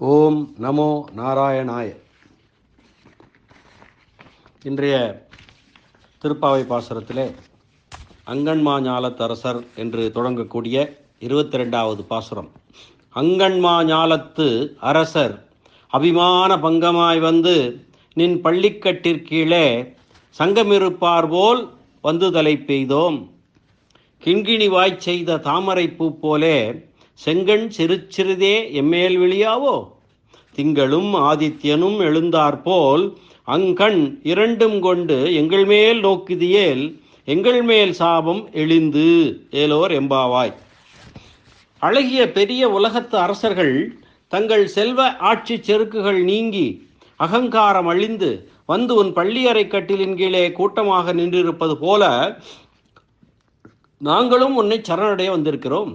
ஓம் நமோ நாராயணாய. இன்றைய திருப்பாவை பாசுரத்திலே அங்கன்மா ஞாலத்தரசர் என்று தொடங்கக்கூடிய இருபத்தி ரெண்டாவது பாசுரம். அங்கன்மா ஞாலத்து அரசர் அபிமான பங்கமாய் வந்து நின் பள்ளிக்கட்டிற்கீழே சங்கமிருப்பார் போல் வந்து தலை பெய்தோம். கிண்கிணி வாய்ச் செய்த தாமரை பூ போலே செங்கண் சிறுச்சிறிதே எம்மேல் விழியாவோ? திங்களும் ஆதித்யனும் எழுந்தாற்போல் அங்கண் இரண்டும் கொண்டு எங்கள் மேல் நோக்குதியேல் எங்கள் மேல் சாபம் எழிந்து ஏலோர் எம்பாவாய். அழகிய பெரிய உலகத்து அரசர்கள் தங்கள் செல்வ ஆட்சி செருக்குகள் நீங்கி அகங்காரம் அழிந்து வந்து உன் பள்ளியறை கட்டிலின் கீழே கூட்டமாக நின்றிருப்பது போல நாங்களும் உன்னை சரணடைய வந்திருக்கிறோம்.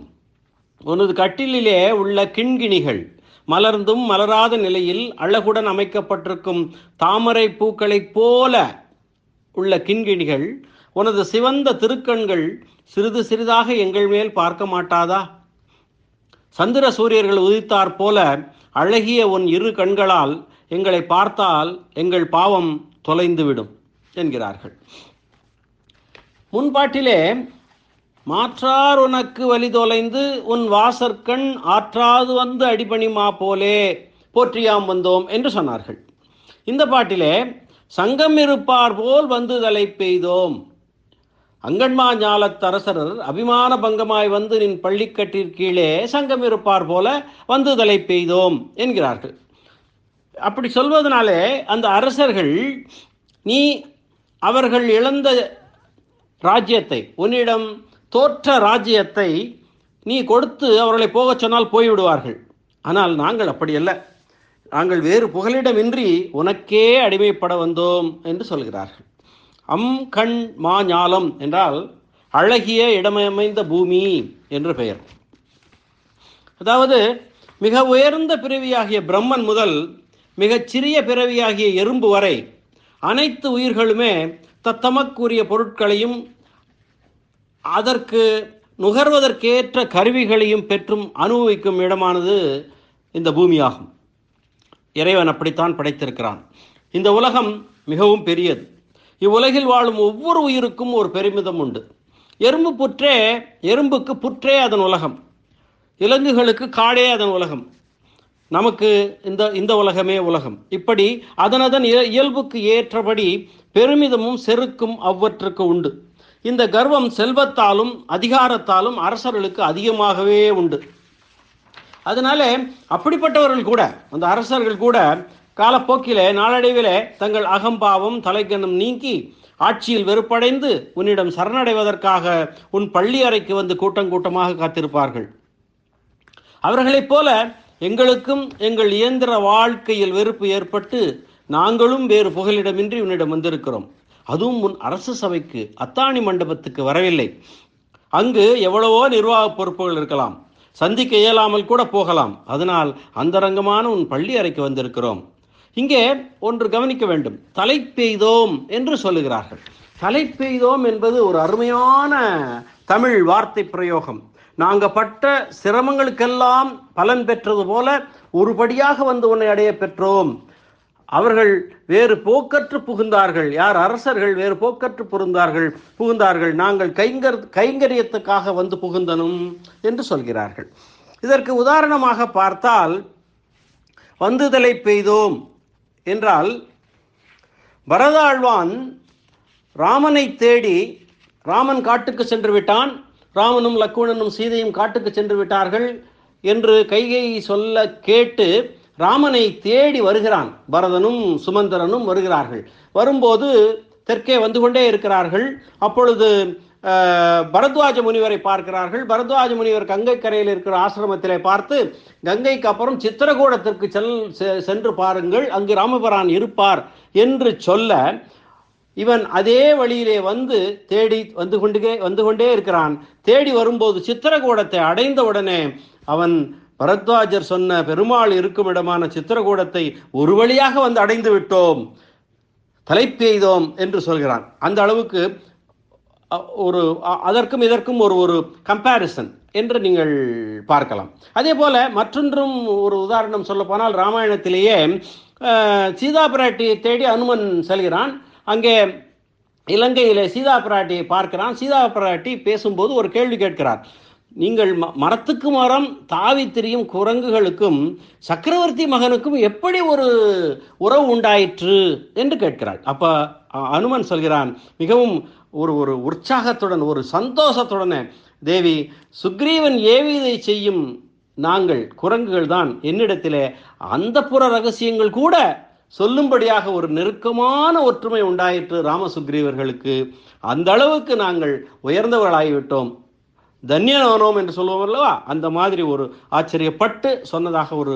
உனது கட்டிலிலே உள்ள கிண்கிணிகள் மலர்ந்தும் மலராத நிலையில் அழகுடன் அமைக்கப்பட்டிருக்கும் தாமரை பூக்களைப் போல உள்ள கிண்கிணிகள் உனது சிவந்த திருக்கண்கள் சிறிது சிறிதாக எங்கள் மேல் பார்க்க மாட்டாதா? சந்திர சூரியர்கள் உதித்தாற் போல அழகிய உன் இரு கண்களால் எங்களை பார்த்தால் எங்கள் பாவம் தொலைந்துவிடும் என்கிறார்கள். முன்பாட்டிலே மாற்றார் உனக்கு வழி தொலைந்து உன் வாசற்கண் ஆற்றாது வந்து அடிபணிமா போலே போற்றியாம் வந்தோம் என்று சொன்னார்கள். இந்த பாட்டிலே சங்கம் இருப்பார் போல் வந்து தலை பெய்தோம். அங்கன்மா ஞாலத்தரசரர் அபிமான பங்கமாய் வந்து நின் பள்ளிக்கட்டிற் கீழே சங்கம் இருப்பார் போல வந்து தலை பெய்தோம் என்கிறார்கள். அப்படி சொல்வதனாலே அந்த அரசர்கள் நீ அவர்கள் இழந்த ராஜ்யத்தை உன்னிடம் தோற்ற ராஜ்யத்தை நீ கொடுத்து அவர்களை போகச் சொன்னால் போய்விடுவார்கள். ஆனால் நாங்கள் அப்படி அல்ல நாங்கள் வேறு புகலிடமின்றி உனக்கே அடிமைப்பட வந்தோம் என்று சொல்கிறார்கள். அம் கண் மா ஞாலம் என்றால் அழகிய இடமமைந்த பூமி என்று பெயர். அதாவது மிக உயர்ந்த பிறவியாகிய பிரம்மன் முதல் மிகச் சிறிய பிறவியாகிய எறும்பு வரை அனைத்து உயிர்களுமே தத்தமக்குரிய பொருட்களையும் அதற்கு நுகர்வதற்கேற்ற கருவிகளையும் பெற்றும் அனுபவிக்கும் இடமானது இந்த பூமியாகும். இறைவன் அப்படித்தான் படைத்திருக்கிறான். இந்த உலகம் மிகவும் பெரியது. இவ்வுலகில் வாழும் ஒவ்வொரு உயிருக்கும் ஒரு பெருமிதம் உண்டு. எறும்பு புற்றே எறும்புக்கு புற்றே அதன் உலகம். இலங்குகளுக்கு காடே அதன் உலகம். நமக்கு இந்த இந்த உலகமே உலகம். இப்படி அதனதன் இயல்புக்கு ஏற்றபடி பெருமிதமும் செருக்கும் அவ்வற்றுக்கு உண்டு. இந்த கர்வம் செல்வத்தாலும் அதிகாரத்தாலும் அரசர்களுக்கு அதிகமாகவே உண்டு. அதனால அப்படிப்பட்டவர்கள் கூட அந்த அரசர்கள் கூட காலப்போக்கிலே நாளடைவிலே தங்கள் அகம்பாவம் தலைக்கணம் நீங்கி ஆட்சியில் வெறுப்படைந்து உன்னிடம் சரணடைவதற்காக உன் பள்ளி அறைக்கு வந்து கூட்டம் கூட்டமாக காத்திருப்பார்கள். அவர்களைப் போல எங்களுக்கும் எங்கள் இயந்திர வாழ்க்கையில் வெறுப்பு ஏற்பட்டு நாங்களும் வேறு புகலிடமின்றி உன்னிடம் வந்திருக்கிறோம். அதுவும் முன் அரசு சபைக்கு அத்தாணி மண்டபத்துக்கு வரவில்லை. அங்கு எவ்வளவோ நிர்வாக பொறுப்புகள் இருக்கலாம். சந்திக்க இயலாமல் கூட போகலாம். அதனால் அந்தரங்கமான உன் பள்ளி அறைக்கு வந்திருக்கிறோம். இங்கே ஒன்று கவனிக்க வேண்டும். தலை பெய்தோம் என்று சொல்லுகிறார்கள். தலை பெய்தோம் என்பது ஒரு அருமையான தமிழ் வார்த்தை பிரயோகம். நாங்கள் பட்ட சிரமங்களுக்கெல்லாம் பலன் பெற்றது போல ஒருபடியாக வந்து உன்னை அடைய பெற்றோம். அவர்கள் வேறு போக்கற்று புகுந்தார்கள். யார் அரசர்கள் வேறு போக்கற்று புகுந்தார்கள். புகுந்தார்கள். நாங்கள் கைங்கர் கைங்கரியத்துக்காக வந்து புகுந்தனும் என்று சொல்கிறார்கள். இதற்கு உதாரணமாக பார்த்தால் வந்துதலை பெய்தோம் என்றால் பரதாழ்வான் ராமனை தேடி ராமன் காட்டுக்கு சென்று விட்டான். ராமனும் லக்குணனும் சீதையும் காட்டுக்கு சென்று விட்டார்கள் என்று கைகை சொல்ல கேட்டு ராமனை தேடி வருகிறான். பரதனும் சுமந்தரனும் வருகிறார்கள். வரும்போது தெற்கே வந்து கொண்டே இருக்கிறார்கள். அப்பொழுது பரத்வாஜ முனிவரை பார்க்கிறார்கள். பரத்வாஜ முனிவர் கங்கை கரையில் இருக்கிற ஆசிரமத்திலே பார்த்து கங்கைக்கு அப்புறம் சித்திரகூடத்திற்கு செல் சென்று பாருங்கள். அங்கு ராமபிரான் இருப்பார் என்று சொல்ல இவன் அதே வழியிலே வந்து தேடி வந்து கொண்டே வந்து கொண்டே இருக்கிறான். தேடி வரும்போது சித்திரகூடத்தை அடைந்த உடனே அவன் பரத்வாஜர் சொன்ன பெருமாள் இருக்கும் இடமான சித்திரகூடத்தை ஒரு வழியாக வந்து அடைந்து விட்டோம் தலை பெய்தோம் என்று சொல்கிறான். அந்த அளவுக்கு ஒரு அதற்கும் இதற்கும் ஒரு ஒரு கம்பேரிசன் என்று நீங்கள் பார்க்கலாம். அதே போல மற்றொன்றும் ஒரு உதாரணம் சொல்ல போனால் ராமாயணத்திலேயே சீதா பிராட்டியை தேடி அனுமன் செல்கிறான். அங்கே இலங்கையிலே சீதா பிராட்டியை பார்க்கிறான். சீதா பிராட்டி பேசும்போது ஒரு கேள்வி கேட்கிறார். நீங்கள் ம- மரத்துக்கு மரம் தாவி திரியும் குரங்குகளுக்கும் சக்கரவர்த்தி மகனுக்கும் எப்படி ஒரு உறவு உண்டாயிற்று என்று கேட்கிறாள். அப்ப அனுமன் சொல்கிறான் மிகவும் ஒரு ஒரு உற்சாகத்துடன் ஒரு சந்தோஷத்துடனே தேவி சுக்ரீவன் ஏவிதை செய்யும் நாங்கள் குரங்குகள் தான் என்னிடத்திலே அந்த புற ரகசியங்கள் கூட சொல்லும்படியாக ஒரு நெருக்கமான ஒற்றுமை உண்டாயிற்று ராமசுக்ரீவர்களுக்கு. அந்த அளவுக்கு நாங்கள் உயர்ந்தவர்களாகிவிட்டோம். தன்யனோம் என்று சொல்லுவோம் அல்லவா? அந்த மாதிரி ஒரு ஆச்சரியப்பட்டு சொன்னதாக ஒரு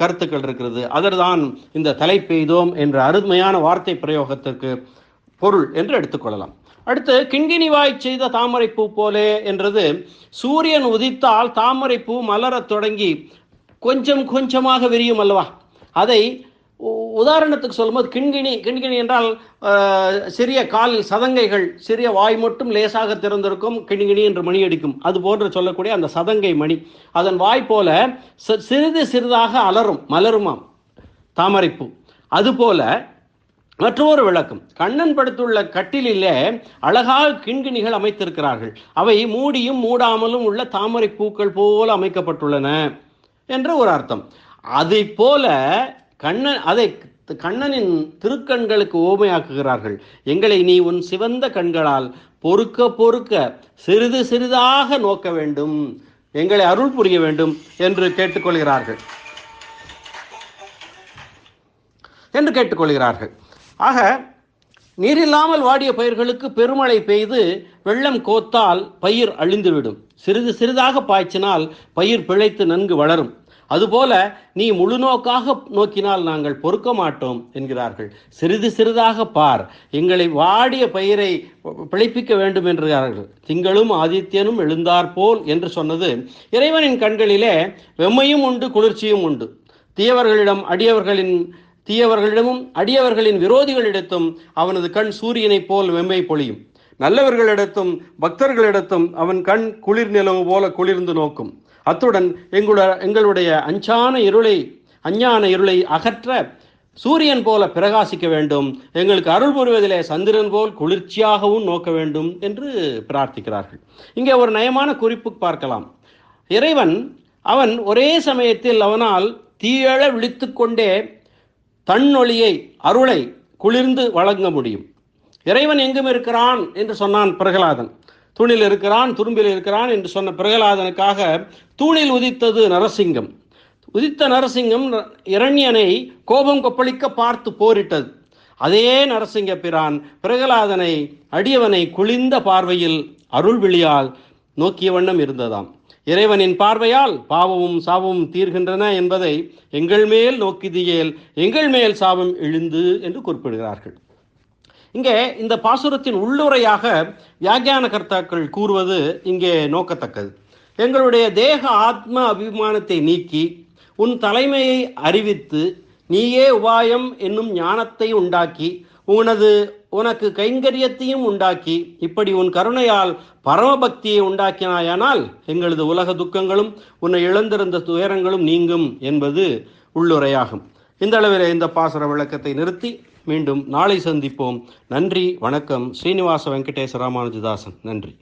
கருத்துக்கள் இருக்கிறது. அதர்தான் இந்த தலைப்பெய்தோம் என்ற அருமையான வார்த்தை பிரயோகத்திற்கு பொருள் என்று எடுத்துக்கொள்ளலாம் அடுத்து கிண்கிணிவாய் செய்த தாமரைப்பூ போலே என்றது சூரியன் உதித்தால் தாமரைப்பூ மலரத் தொடங்கி கொஞ்சம் கொஞ்சமாக விரியும் அல்லவா? அதை உதாரணத்துக்கு சொல்லும்போது கிண்கிணி கிண்கிணி என்றால் சிறிய காலில் சதங்கைகள் சிறிய வாய் மட்டும் லேசாக திறந்திருக்கும் கிண்கிணி என்று மணி அடிக்கும். அது போன்று சொல்லக்கூடிய அந்த சதங்கை மணி. அதன் வாய் போல சிறிது சிறிதாக அலரும் மலருமாம் தாமரைப்பூ. அதுபோல மற்றொரு விளக்கம். கண்ணன் படுத்துள்ள கட்டிலிலே அழகாக கிண்கிணிகள் அமைத்திருக்கிறார்கள். அவை மூடியும் மூடாமலும் உள்ள தாமரை பூக்கள் போல அமைக்கப்பட்டுள்ளன என்று ஒரு அர்த்தம். அதை போல கண்ணன் அதை கண்ணனின் திருக்கண்களுக்கு ஓமையாக்குகிறார்கள். எங்களை நீ உன் சிவந்த கண்களால் பொறுக்க பொறுக்க சிறிது சிறிதாக நோக்க வேண்டும். எங்களை அருள் புரிய வேண்டும் என்று கேட்டுக்கொள்கிறார்கள். என்று கேட்டுக்கொள்கிறார்கள். ஆக நீரில்லாமல் வாடிய பயிர்களுக்கு பெருமழை பெய்து வெள்ளம் கோத்தால் பயிர் அழிந்துவிடும். சிறிது சிறிதாக பாய்ச்சினால் பயிர் பிழைத்து நன்கு வளரும். அதுபோல நீ முழுநோக்காக நோக்கினால் நாங்கள் பொறுக்க மாட்டோம் என்கிறார்கள். சிறிது சிறிதாக பார். எங்களை வாடிய பயிரை பிழைப்பிக்க வேண்டும் என்கிறார்கள் திங்களும் ஆதித்யனும் எழுந்தாற்போல் என்று சொன்னது இறைவனின் கண்களிலே வெம்மையும் உண்டு குளிர்ச்சியும் உண்டு. தீயவர்களிடம் அடியவர்களின் தீயவர்களிடமும் அடியவர்களின் விரோதிகளிடத்தும் அவனது கண் சூரியனைப் போல் வெம்மை பொழியும். நல்லவர்களிடத்தும் பக்தர்களிடத்தும் அவன் கண் குளிர் நிலவு போல குளிர்ந்து நோக்கும். அத்துடன் எங்களுடைய எங்களுடைய அஞ்சான இருளை அஞ்ஞான இருளை அகற்ற சூரியன் போல பிரகாசிக்க வேண்டும். எங்களுக்கு அருள் புரிவதிலே சந்திரன் போல் குளிர்ச்சியாகவும் நோக்க வேண்டும் என்று பிரார்த்திக்கிறார்கள். இங்கே ஒரு நயமான குறிப்பு பார்க்கலாம். இறைவன் அவன் ஒரே சமயத்தில் அவனால் தீயழ விழித்துக்கொண்டே தன்னொழியை அருளை குளிர்ந்து வழங்க முடியும். இறைவன் எங்கும் இருக்கிறான் என்று சொன்னான் பிரகலாதன். தூணில் இருக்கிறான் துரும்பில் இருக்கிறான் என்று சொன்ன பிரகலாதனுக்காக தூணில் உதித்தது நரசிங்கம். உதித்த நரசிங்கம் இரண்யனை கோபம் கொப்பளிக்க பார்த்து போரிட்டது. அதே நரசிங்க பிரான் பிரகலாதனை அடியவனை குளிர்ந்த பார்வையில் அருள்விழியால் நோக்கிய வண்ணம் இருந்ததாம். இறைவனின் பார்வையால் பாவமும் சாபமும் தீர்கின்றன என்பதை எங்கள் மேல் நோக்கிதியேல் எங்கள் மேல் சாபம் எழுந்து என்று குறிப்பிடுகிறார்கள். இங்கே இந்த பாசுரத்தின் உள்ளுரையாக வியாக்கியான கர்த்தாக்கள் கூறுவது இங்கே நோக்கத்தக்கது. எங்களுடைய தேக ஆத்ம அபிமானத்தை நீக்கி உன் தலைமையை அறிவித்து நீயே உபாயம் என்னும் ஞானத்தை உண்டாக்கி உனது உனக்கு கைங்கரியத்தையும் உண்டாக்கி இப்படி உன் கருணையால் பரமபக்தியை உண்டாக்கினாயானால் எங்களது உலக துக்கங்களும் உன்னை இழந்திருந்த துயரங்களும் நீங்கும் என்பது உள்ளுரையாகும். இந்த அளவில் இந்த பாசுர விளக்கத்தை நிறுத்தி மீண்டும் நாளை சந்திப்போம். நன்றி வணக்கம். ஸ்ரீனிவாச வெங்கடேச ராமானுஜதாசன். நன்றி.